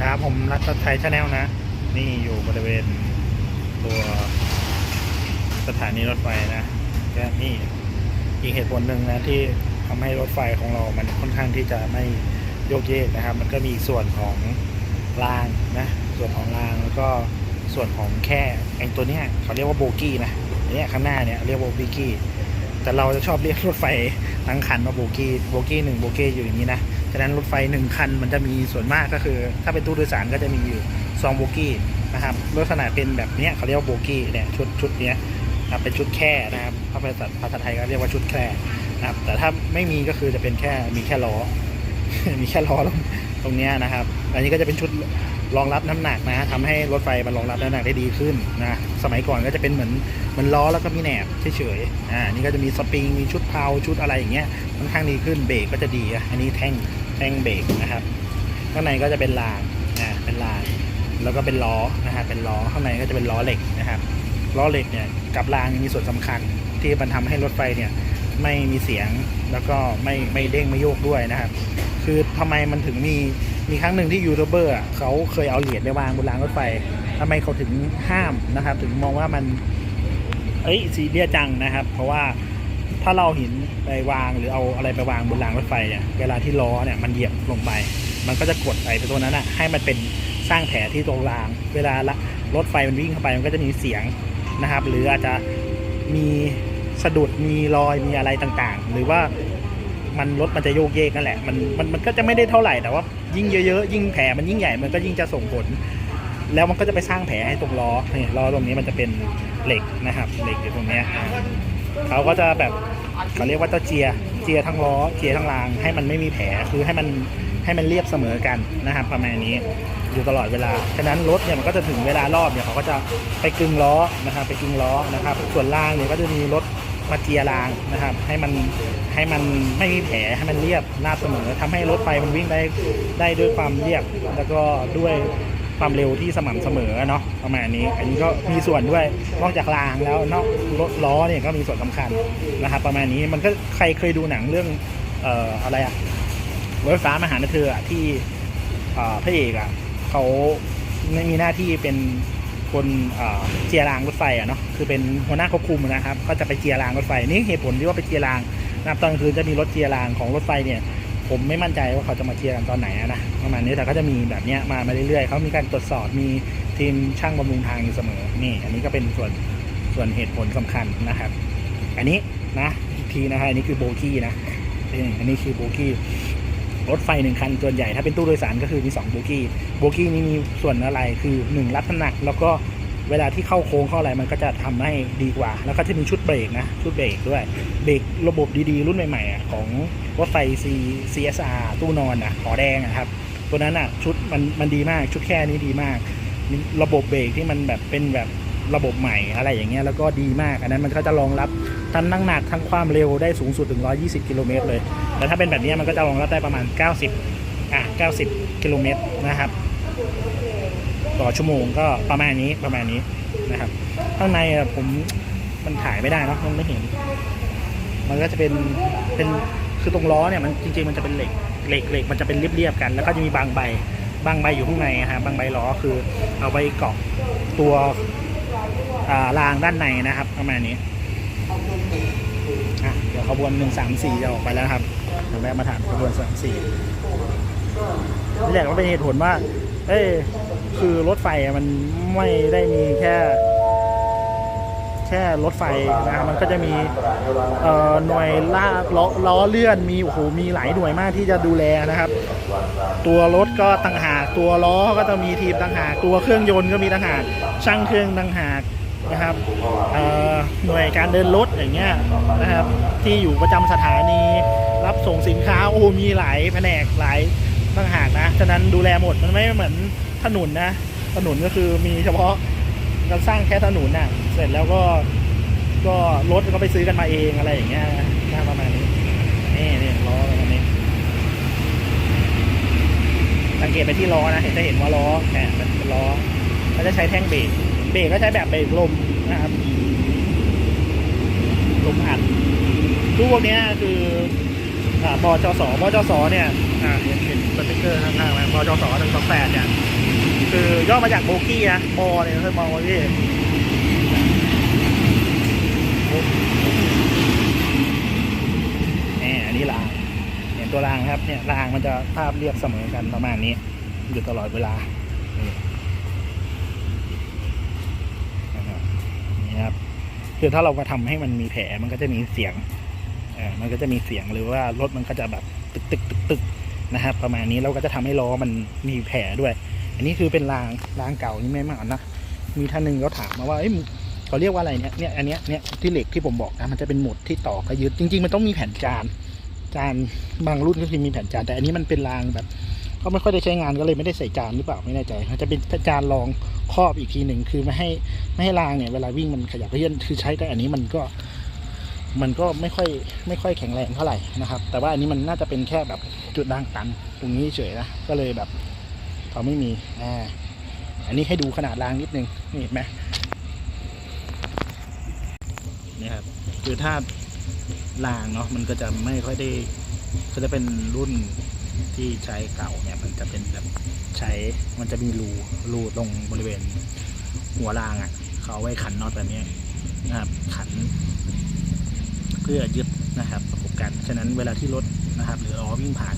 ครับผมรัตไทยชาแนลนะ นี่อยู่บริเวณตัวสถานีรถไฟนะก็นี่อีกเหตุผลหนึ่งนะที่ทำให้รถไฟของเรามันค่อนข้างที่จะไม่โยกเยกนะครับ มันก็มีส่วนของรางนะ ส่วนของรางแล้วก็ส่วนของแค่ไอ้ตัวเนี้ยเขาเรียกว่าโบกี้นะเนี่ยข้างหน้าเนี่ยเรียกว่าโบกี้แต่เราจะชอบเรียกรถไฟทั้งคันว่าโบกี้โบกี้หนึ่งโบกี้อยู่อย่างนี้นะ ฉะนั้นรถไฟหนึ่งคันมันจะมีส่วนมากก็คือ ถ้าเป็นตู้โดยสารก็จะมีอยู่สองโบกี้นะครับลักษณะเป็นแบบเนี้ยเขาเรียกว่าโบกี้เนี่ยชุดชุดเนี้ยนะเป็นชุดแค่นะครับภาษาภาษาไทยก็เรียกว่าชุดแค่นะครับ แต่ถ้าไม่มีก็คือจะเป็นแค่มีแค่ล้อ มีแค่ล้อตรงนี้นะครับ อันนี้ก็จะเป็นชุดรองรับน้ำหนักนะทำให้รถไฟมันรองรับน้ำหนักได้ดีขึ้นนะ สมัยก่อนก็จะเป็นเหมือนเหมือนล้อแล้วก็มีแหนบเฉยๆอ่านี่ก็จะมีสปริงมีชุดเพลาชุดอะไรอย่างเงี้ยค่อนข้างดีขึ้นเบรกก็จะดีอันนี้แท่งแท่งเบรกนะครับข้างในก็จะเป็นรางอ่าเป็นรางแล้วก็เป็นล้อนะฮะเป็นล้อข้างในก็จะเป็นล้อเหล็กนะครับล้อเหล็กเนี่ยกับรางมีส่วนสำคัญที่มันทำให้รถไฟเนี่ยไม่มีเสียงแล้วก็ไม่ไม่เด้งไม่โยกด้วยนะครับ คือทำไมมันถึงมีมีครั้งหนึ่งที่ยูทูบเบอร์เขาเคยเอาเหรียญไปวางบนรางรถไฟ ทำไมเขาถึงห้ามนะครับ ถึงมองว่ามัน เอ้ยซีเรียสจังนะครับ เพราะว่าถ้าเราหินไปวางหรือเอาอะไรไปวางบนรางรถไฟเนี่ยเวลาที่ล้อเนี่ยมันเหยียบลงไป มันก็จะกดไอ้ตัวนั้นอะให้มันเป็นสร้างแผลที่ตรงราง เวลาละรถไฟมันวิ่งเข้าไปมันก็จะมีเสียงนะครับ หรืออาจจะมีสะดุดมีรอยมีอะไรต่างๆ หรือว่ามันรถมันจะโยกเยกนั่นแหละมันมันมันก็จะไม่ได้เท่าไหร่แต่ว่ายิ่งเยอะๆยิ่งแผลมันยิ่งใหญ่มันก็ยิ่งจะส่งผล แล้วมันก็จะไปสร้างแผลให้ตรงล้อนี่ล้อตรงนี้มันจะเป็นเหล็กนะครับ เหล็กอยู่ตรงเนี้ยเขาก็จะแบบเขาเรียกว่าเจ้าเจีย เจียทั้งล้อ เจียทั้งราง ให้มันไม่มีแผล คือให้มันให้มันเรียบเสมอกันนะครับ ประมาณนี้อยู่ตลอดเวลา ฉะนั้นรถเนี่ยมันก็จะถึงเวลารอบเนี่ยเขาก็จะไปกึงล้อนะครับ ไปกึงล้อนะครับ ส่วนรางเนี่ยก็จะมีรถมาเจียรางนะครับ ให้มันให้มันไม่มีแผลให้มันเรียบราบเสมอทำให้รถไฟมันวิ่งได้ได้ด้วยความเรียบ แล้วก็ด้วย ความเร็วที่สม่ำเสมอเนาะประมาณนี้ อันนี้ก็มีส่วนด้วยนอกจากรางแล้วนอกรถล้อเนี่ยก็มีส่วนสำคัญนะครับประมาณนี้มันก็ใครเคยดูหนังเรื่องเอ่ออะไรอะรถไฟฟ้ามาหาเธออะที่พระเอกอะเขาไม่มีหน้าที่เป็นคนเจียรางรถไฟอะเนาะคือเป็นหัวหน้าควบคุมนะครับ ก็จะไปเจียรางรถไฟนี่เหตุผลที่ว่าไปเจียรางนะครับตอนคืนจะมีรถเจียรางของรถไฟเนี่ย ผมไม่มั่นใจว่าเขาจะมาเคลียร์กันตอนไหนนะประมาณนี้แต่ก็จะมีแบบนี้มามาเรื่อยๆเขามีการตรวจสอบมีทีมช่างบำรุงทางอยู่เสมอนี่ อันนี้ก็เป็นส่วนส่วนเหตุผลสำคัญนะครับ อันนี้นะอีกทีนะฮะอันนี้คือโบกี้นะอันนี้คือโบกี้รถไฟหนึ่งคันส่วนใหญ่ถ้าเป็นตู้โดยสารก็คือมี2โบกี้โบกี้นี้มีส่วนอะไรคือหนึ่งรับน้ำหนักแล้วก็ เวลาที่เข้าโค้งเข้าอะไรมันก็จะทำให้ดีกว่า แล้วก็จะมีชุดเบรกนะ ชุดเบรกด้วย เบรกระบบดีๆ รุ่นใหม่ๆอะของรถไฟ C CSR ตู้นอนอะหอแดงอะครับ ตัวนั้นอะชุดมันมันดีมาก ชุดแค่นี้ดีมาก ระบบเบรกที่มันแบบเป็นแบบระบบใหม่อะไรอย่างเงี้ยแล้วก็ดีมาก อันนั้นมันก็จะรองรับทั้งน้ำหนักทั้งความเร็วได้สูงสุดถึง 120 กิโลเมตรเลย แต่ถ้าเป็นแบบนี้มันก็จะรองรับได้ประมาณ 90 อะ 90 กิโลเมตรนะครับ ต่อชั่วโมงก็ประมาณนี้ประมาณนี้นะครับข้างในผมมันถ่ายไม่ได้นะมันไม่เห็น มันก็จะเป็นเป็นคือตรงล้อเนี่ยมันจริงๆมันจะเป็นเหล็กเหล็กเหล็กมันจะเป็นเรียบๆกัน แล้วก็จะมีบางใบบางใบอยู่ข้างในอะฮะบางใบล้อคือเอาไว้เกาะตัวอ่ารางด้านในนะครับ ประมาณนี้เดี๋ยวขบวนหนึ่งสามสี่จะออกไปแล้วครับเดี๋ยวแวะมาถามขบวนสามสี่นี่แหละก็เป็นเหตุผลว่า เอ้ คือรถไฟมันไม่ได้มีแค่ แค่รถไฟนะครับมันก็จะมีเอ่อหน่วยล่าล้อล้อเลื่อนมีโอ้โหมีหลายหน่วยมากที่จะดูแลนะครับ ตัวรถก็ต่างหากตัวล้อก็จะมีทีมต่างหากตัวเครื่องยนต์ก็มีต่างหากช่างเครื่องต่างหากนะครับเอ่อหน่วยการเดินรถอย่างเงี้ยนะครับที่อยู่ประจำสถานีรับส่งสินค้าโอ้โหมีหลายแผนกหลาย ต่างหากนะ ฉะนั้นดูแลหมดมันไม่เหมือนถนนนะ ถนนก็คือมีเฉพาะการสร้างแค่ถนนน่ะ เสร็จแล้วก็ก็รถก็ไปซื้อกันมาเองอะไรอย่างเงี้ยนะประมาณนี้ นี่นี่ล้อประมาณนี้สังเกตไปที่ล้อนะ เห็นจะเห็นว่าล้อแหมเป็นเป็นล้อเขาจะใช้แท่งเบรก เบรกก็ใช้แบบเบรกลมนะครับลมอัดตู้พวกนี้คืออ่าบจสบจสเนี่ย อ่าเห็น เห็นติ๊กเกอร์ข้างๆนะบจสหนึ่งสองแปดเนี่ย คือย่อมาจากโบกี้นะบอเนี่ยคือมอพี่นี่อันนี้ราง เห็นตัวรางครับเนี่ยรางมันจะภาพเรียบเสมอกันประมาณนี้ อยู่ตลอดเวลา นี่นะครับ คือถ้าเรามาทำให้มันมีแผลมันก็จะมีเสียงเออมันก็จะมีเสียงหรือว่ารถมันก็จะแบบตึกตึกตึกตึก นะครับ ประมาณนี้เราก็จะทำให้ล้อมันมีแผลด้วย อันนี้คือเป็นรางรางเก่านี่ไม่มากนะมีท่านหนึ่งเขาถามมาว่าเอ้ยเขาเรียกว่าอะไรเนี่ยเนี่ยอันเนี้ยเนี่ยที่เหล็กที่ผมบอกนะมันจะเป็นหมุดที่ต่อกระยึดจริง ๆ มันต้องมีแผ่นจานจานบางรุ่นก็คือมีแผ่นจานแต่อันนี้มันเป็นรางแบบเขาไม่ค่อยได้ใช้งานก็เลยไม่ได้ใส่จานหรือเปล่าไม่แน่ใจมันจะเป็นจานรองครอบอีกทีหนึ่งคือไม่ให้ไม่ให้รางเนี่ยเวลาวิ่งมันขยับเขยื่อนคือใช้แต่อันนี้มันก็ มันก็ไม่ค่อยไม่ค่อยแข็งแรงเท่าไหร่นะครับ แต่ว่าอันนี้มันน่าจะเป็นแค่แบบจุดด่างตันตรงนี้เฉยนะก็เลยแบบเขาไม่มีอ่าอันนี้ให้ดูขนาดรางนิดนึงนี่เห็นไหมนี่ครับคือถ้ารางเนาะมันก็จะไม่ค่อยได้ก็จะเป็นรุ่นที่ใช้เก่าเนี่ย มันจะเป็นแบบใช้มันจะมีรูรูตรงบริเวณหัวรางอะ่ะเขาไว้ขันน็อตแบบนี้นะครับ พื่อยึดนะครับประกบกันฉะนั้นเวลาที่รถนะครับ หรือล้อวิ่งผ่าน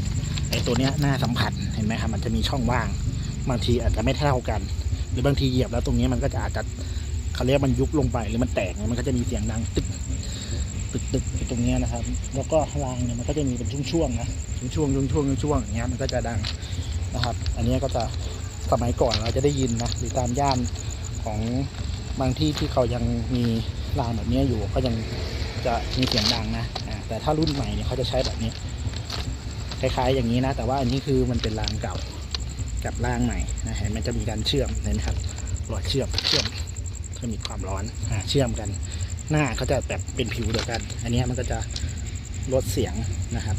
ไอ้ตัวเนี้ยหน้าสัมผัสเห็นไหมครับมันจะมีช่องว่าง บางทีอาจจะไม่เท่ากัน หรือบางทีเหยียบแล้วตรงนี้มันก็จะอาจจะเขาเรียกมันยุบลงไปหรือมันแตกมันก็จะมีเสียงดังตึกตึกตึกตรงเนี้ยนะครับ แล้วก็รางเนี่ยมันก็จะมีเป็นช่วงๆนะช่วงช่วงช่วงช่วงช่วงอย่างเงี้ยมันก็จะดังนะครับ อันเนี้ยก็จะสมัยก่อนเราจะได้ยินนะหรือตามย่านของบางที่ที่เขายังมีรางแบบเนี้ยอยู่ก็ยัง จะมีเสียงดังนะแต่ถ้ารุ่นใหม่เนี่ยเขาจะใช้แบบนี้ คล้ายๆอย่างนี้นะ แต่ว่าอันนี้คือมันเป็นรางเก่ากับรางใหม่นะเห็นมันจะมีการเชื่อมเห็นไหมครับหลอดเชื่อมเชื่อมเพื่อมีความร้อนอเชื่อมกัน หน้าเขาจะแบบเป็นผิวเดียวกัน อันนี้มันก็จะลดเสียงนะครับ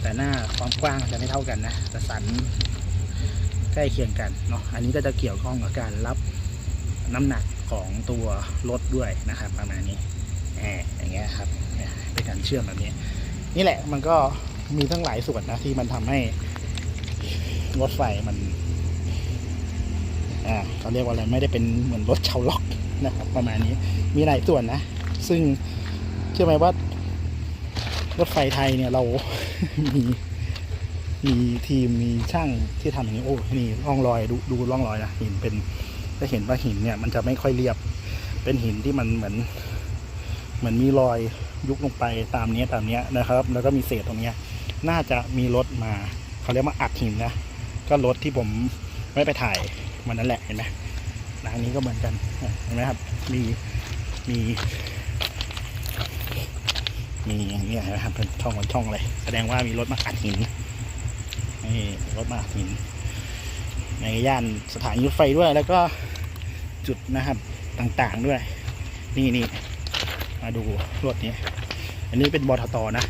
แต่หน้าความกว้างจะไม่เท่ากันนะแต่สันใกล้เคียงกันเนาะอันนี้ก็จะเกี่ยวข้องกับการรับน้ำหนักของตัวรถด้วยนะครับ ประมาณนี้ อย่างเงี้ยครับเนี่ยเป็นการเชื่อมแบบนี้ นี่แหละมันก็มีทั้งหลายส่วนนะที่มันทำให้รถไฟมันอ่าเขาเรียกว่าอะไรไม่ได้เป็นเหมือนรถชาวล็อกนะครับ ประมาณนี้มีหลายส่วนนะ ซึ่งเชื่อไหมว่ารถไฟไทยเนี่ยเรามีมีทีมมีช่างที่ทำอย่างนี้โอ้นี่ร่องรอยดูดูร่องรอยนะหินเป็นจะเห็นว่าหินเนี่ยมันจะไม่ค่อยเรียบ เป็นหินที่มันเหมือน เหมือนมีรอยยุบลงไปตามเนี้ยตามเนี้ยนะครับ แล้วก็มีเศษตรงเนี้ยน่าจะมีรถมาเขาเรียกว่าอัดหินนะก็รถที่ผมไม่ไปถ่ายวันนั้นแหละเห็นไหมร้านนี้ก็เหมือนกันเห็นไหมครับ มีมีมีอย่างเงี้ยนะครับเป็นช่องเป็นช่องเลย แสดงว่ามีรถมาอัดหินนี่รถมาอัดหิน ในย่านสถานีรถไฟด้วยแล้วก็จุดนะครับต่างๆด้วย นี่นี่ มาดูรถนี้ อันนี้เป็นบอทตนะ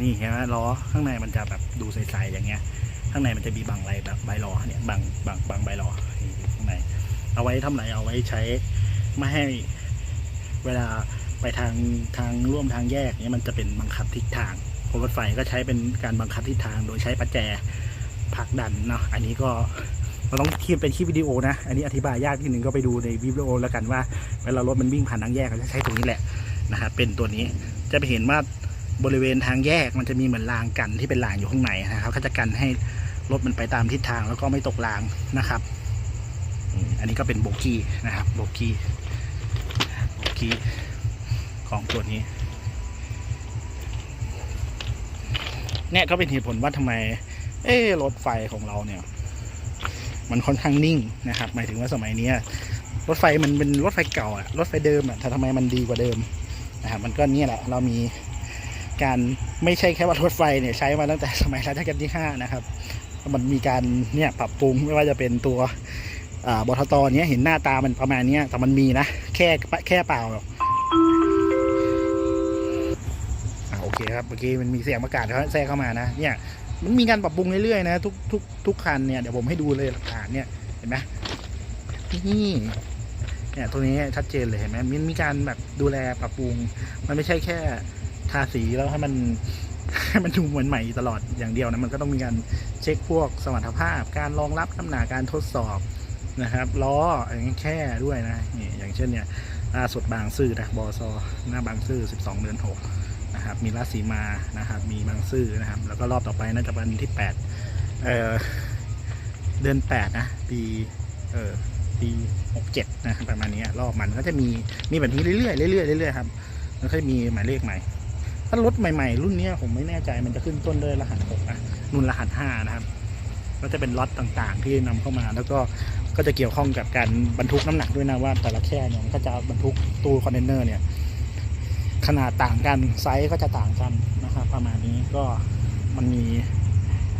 นี่เห็นไหมล้อข้างในมันจะแบบดูใสๆอย่างเงี้ย ข้างในมันจะมีบางใบแบบใบล้อเนี่ยบางบางบางใบล้อข้างใน เอาไว้ทำไรเอาไว้ใช้ไม่ให้เวลาไปทางทางร่วมทางแยกเนี่ยมันจะเป็นบังคับทิศทางรถไฟก็ใช้เป็นการบังคับทิศทางโดยใช้ประแจผลักดันเนาะอันนี้ก็ เราต้องคีบเป็นคลิปวิดีโอนะ อันนี้อธิบายยากนิดนึงก็ไปดูในวิดีโอแล้วกันว่าเวลารถมันวิ่งผ่านทางแยกก็จะใช้ตรงนี้แหละนะครับเป็นตัวนี้จะไปเห็นว่าบริเวณทางแยกมันจะมีเหมือนรางกันที่เป็นรางอยู่ข้างในนะครับเขาจะกันให้รถมันไปตามทิศทางแล้วก็ไม่ตกรางนะครับ อันนี้ก็เป็นโบกี้นะครับโบกี้โบกี้ของตัวนี้เนี่ยก็เป็นเหตุผลว่าทำไม เอ๊รถไฟของเราเนี่ย มันค่อนข้างนิ่งนะครับ หมายถึงว่าสมัยนี้รถไฟมันเป็นรถไฟเก่าอะรถไฟเดิมอะแต่ทำไมมันดีกว่าเดิมนะครับมันก็เนี่ยแหละ เรามีการไม่ใช่แค่ว่ารถไฟเนี่ยใช้มาตั้งแต่สมัยรัชกาลที่5นะครับมันมีการเนี่ยปรับปรุงไม่ว่าจะเป็นตัวบทตเนี้ยเห็นหน้าตามันประมาณนี้แต่มันมีนะ แค่แค่เปล่าอ่าโอเคครับเมื่อกี้มันมีเสียงประกาศเขาแทรกเข้ามานะเนี่ย มันมีการปรับปรุงเรื่อยๆนะทุกทุกทุกคันเนี่ยเดี๋ยวผมให้ดูเลยหลักฐานเนี่ยเห็นไหมนี่เนี่ยตัวนี้ชัดเจนเลยเห็นไหมมันมีการแบบดูแลปรับปรุง มันไม่ใช่แค่ทาสีแล้วให้มันให้มันดูเหมือนใหม่ตลอดอย่างเดียวนะมันก็ต้องมีการเช็คพวกสมรรถภาพ การรองรับน้ำหนักการทดสอบนะครับล้ออย่างแค่ด้วยนะนี่อย่างเช่นเนี่ยล่าสุดบางซื่อนะบอซอหน้าบางซื่อ 12 เดือน 6 นะครับ มีราชสีมานะครับ มีบางซื่อนะครับ แล้วก็รอบต่อไปน่าจะวันที่8เอ่อเดือน8นะปีเอ่อปี67นะครับประมาณนี้รอบมันก็จะมีมีแบบนี้เรื่อยๆเรื่อยๆเรื่อยๆครับแล้วก็จะมีหมายเลขใหม่ถ้ารถใหม่ๆ รุ่นนี้ผมไม่แน่ใจมันจะขึ้นต้นด้วยรหัส6นะนุ่นรหัส5นะครับ ก็จะเป็นล็อตต่างๆ ที่นำเข้ามา แล้วก็ก็จะเกี่ยวข้องกับการบรรทุกน้ำหนักด้วยนะว่าแต่ละแค่เนี่ยมันก็จะบรรทุกตู้คอนเทนเนอร์เนี่ย ขนาดต่างกันไซส์ก็จะต่างกันนะครับประมาณนี้ก็มันมี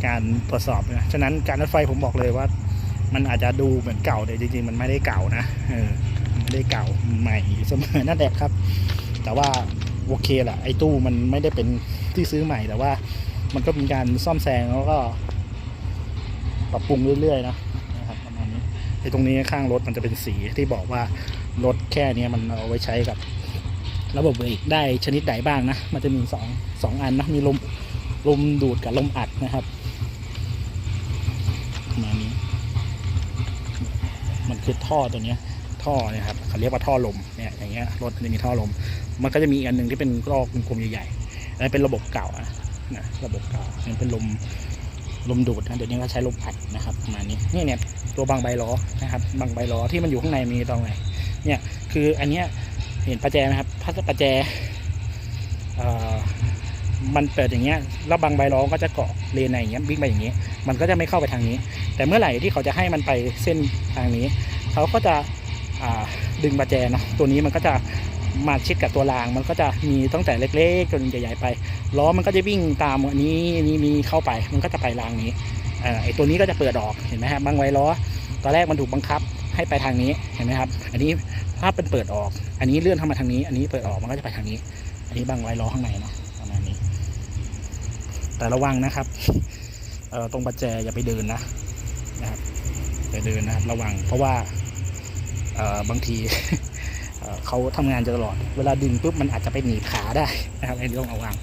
การตรวจสอบนะฉะนั้นการรถไฟผมบอกเลยว่า มันอาจจะดูเหมือนเก่าแต่จริงๆมันไม่ได้เก่านะเออไม่ได้เก่าใหม่เสมอนั่นแหละครับ แต่ว่าโอเคแหละไอ้ตู้มันไม่ได้เป็นที่ซื้อใหม่แต่ว่า มันก็มีการซ่อมแซงแล้วก็ปรับปรุงเรื่อยๆนะนะครับประมาณนี้ไอ้ตรงนี้ข้างรถมันจะเป็นสีที่บอกว่ารถแค่เนี้ยมันเอาไว้ใช้กับ ระบบเบรกได้ชนิดใดบ้างนะ มันจะมีสองสองอันนะมีลมลมดูดกับลมอัดนะครับมานี้ มันคือท่อตัวเนี้ยท่อเนี่ยครับเขาเรียกว่าท่อลมเนี่ยอย่างเงี้ยรถมันจะมีท่อลม มันก็จะมีอันหนึ่งที่เป็นกรอกกลมๆใหญ่ๆอันนั้นเป็นระบบเก่าอะนะระบบเก่าอันนี้เป็นลมลมดูดนะเดี๋ยวนี้ก็ใช้ลมอัดนะครับประมาณนี้นี่เนี่ยตัวบางใบล้อนะครับบางใบล้อที่มันอยู่ข้างในมีตรงไหนเนี่ยคืออันเนี้ย เห็นประแจไหมครับถ้าประแจมันเปิดอย่างเงี้ยแล้วบางใบล้อก็จะเกาะเลนในอย่างเงี้ยวิ่งไปอย่างเงี้ยมันก็จะไม่เข้าไปทางนี้ แต่เมื่อไหร่ที่เขาจะให้มันไปเส้นทางนี้ เขาก็จะดึงประแจเนาะตัวนี้มันก็จะมาชิดกับตัวราง มันก็จะมีตั้งแต่เล็กๆจนใหญ่ๆไปล้อมันก็จะวิ่งตามอันนี้นี้นี้เข้าไป มันก็จะไปรางนี้เอ่อไอตัวนี้ก็จะเปิดออกเห็นไหมครับบางใบล้อตอนแรกมันถูกบังคับ ให้ไปทางนี้เห็นไหมครับ อันนี้ถ้าเป็นเปิดออก อันนี้เลื่อนเข้ามาทางนี้ อันนี้เปิดออกมันก็จะไปทางนี้ อันนี้บังไว้ล้อข้างในเนาะประมาณนี้ แต่ระวังนะครับเอ่อตรงประแจอย่าไปเดินนะนะครับอย่าเดินนะครับ ระวังเพราะว่าเอ่อบางทีเขาทำงานตลอด เวลาดึงปุ๊บมันอาจจะไปหนีบขาได้นะครับอันนี้ต้องระวัง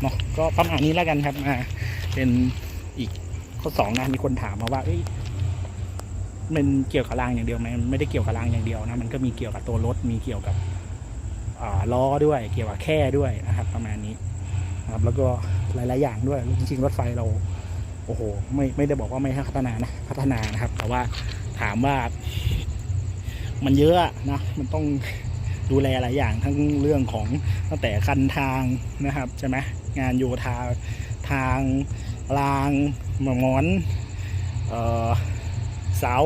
เนาะก็ประมาณนี้แล้วกันครับอ่าเป็นอีกข้อสองนะมีคนถามมาว่าเอ้ย มันเกี่ยวกับรางอย่างเดียวไหมมันไม่ได้เกี่ยวกับรางอย่างเดียวนะมันก็มีเกี่ยวกับตัวรถมีเกี่ยวกับล้อด้วยเกี่ยวกับแค่ด้วยนะครับ ประมาณนี้นะครับแล้วก็หลาย ๆ อย่างด้วยจริงๆรถไฟเราโอ้โหไม่ไม่ได้บอกว่าไม่ให้พัฒนานะพัฒนานะครับ แต่ว่าถามว่า มันเยอะอะนะมันต้องดูแลหลายอย่างทั้งเรื่องของตั้งแต่คันทางนะครับใช่ไหมงานโยธาทางรางหมอนเอ่อ เสา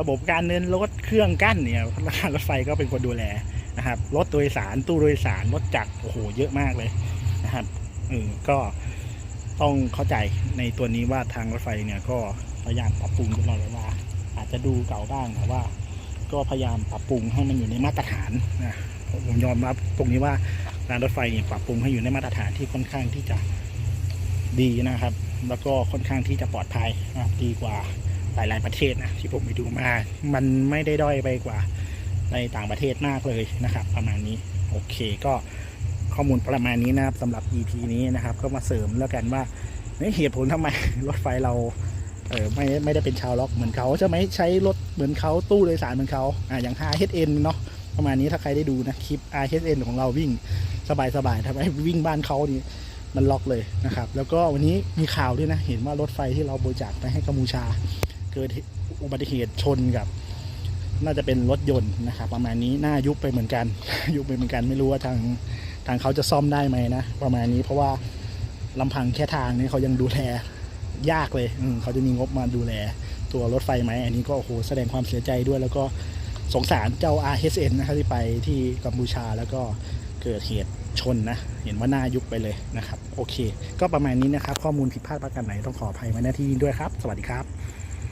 ระบบการเดินรถเครื่องกั้นเนี่ยการรถไฟก็เป็นคนดูแลนะครับรถโดยสารตู้โดยสารรถจักรโอ้โหเยอะมากเลยนะครับเออก็ต้องเข้าใจในตัวนี้ว่าทางรถไฟเนี่ยก็พยายามปรับปรุงตลอดเวลาอาจจะดูเก่าบ้างแต่ว่า ก็พยายามปรับปรุงให้มันอยู่ในมาตรฐานนะผมยอมรับตรงนี้ว่าการรถไฟเนี่ยปรับปรุงให้อยู่ในมาตรฐานที่ค่อนข้างที่จะดีนะครับ แล้วก็ค่อนข้างที่จะปลอดภัยนะครับดีกว่า หลายๆประเทศนะที่ผมไปดูมา มันไม่ได้ด้อยไปกว่าในต่างประเทศมากเลยนะครับ ประมาณนี้โอเคก็ข้อมูลประมาณนี้นะครับสำหรับ EP นี้นะครับ ก็มาเสริมแล้วกันว่าเหตุผลทำไมรถไฟเราเออไม่ไม่ได้เป็นชาวล็อกเหมือนเขาจะไม่ใช้รถเหมือนเขาตู้โดยสารเหมือนเขาอ่าอย่าง RHN เนาะประมาณนี้ถ้าใครได้ดูนะคลิป RHN ของเราวิ่งสบายๆทำไมวิ่งบ้านเขานี่มันล็อกเลยนะครับ แล้วก็วันนี้มีข่าวด้วยนะ เห็นว่ารถไฟที่เราบริจาคไปให้กัมพูชา เกิดอุบัติเหตุชนกับ น่าจะเป็นรถยนต์นะครับ ประมาณนี้หน้ายุบไปเหมือนกัน ยุบไปเหมือนกันไม่รู้ว่าทางทางเขาจะซ่อมได้ไหมนะประมาณนี้เพราะว่าลำพังแค่ทางนี้เขายังดูแลยากเลยอืเขาจะมีงบมาดูแล ตัวรถไฟไหมอันนี้ก็โอ้โหแสดงความเสียใจด้วย แล้วก็สงสารเจ้า RSN นะครับที่ไปที่กัมพูชาแล้วก็เกิดเหตุชนนะ เห็นว่าหน้ายุบไปเลยนะครับ โอเค ก็ประมาณนี้นะครับ ข้อมูลผิดพลาดประการไหนต้องขออภัยมาณที่นี้ด้วยครับ สวัสดีครับ